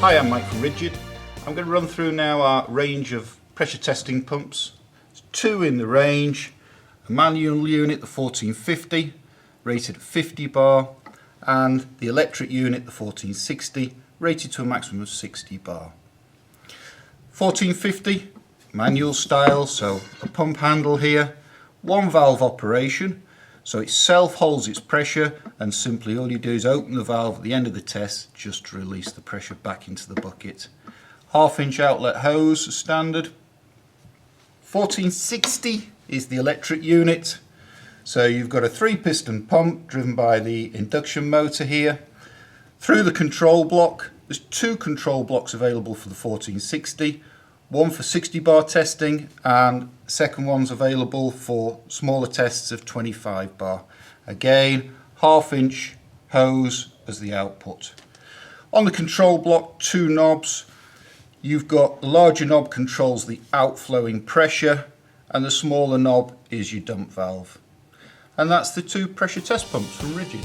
Hi, I'm Mike from Rigid. I'm going to run through now our range of pressure testing pumps. There's two in the range, a manual unit, the 1450, rated at 50 bar, and the electric unit, the 1460, rated to a maximum of 60 bar. 1450, manual style, so a pump handle here, one valve operation, so it self holds its pressure and simply all you do is open the valve at the end of the test just release the pressure back into the bucket. Half inch outlet hose standard. 1460 is the electric unit. So you've got a three piston pump driven by the induction motor here. Through the control block, there's two control blocks available for the 1460 one for 60 bar testing and second one's available for smaller tests of 25 bar. Again, half inch hose as the output. On the control block, two knobs. You've got the larger knob controls the outflowing pressure and the smaller knob is your dump valve. And that's the two pressure test pumps from Rigid.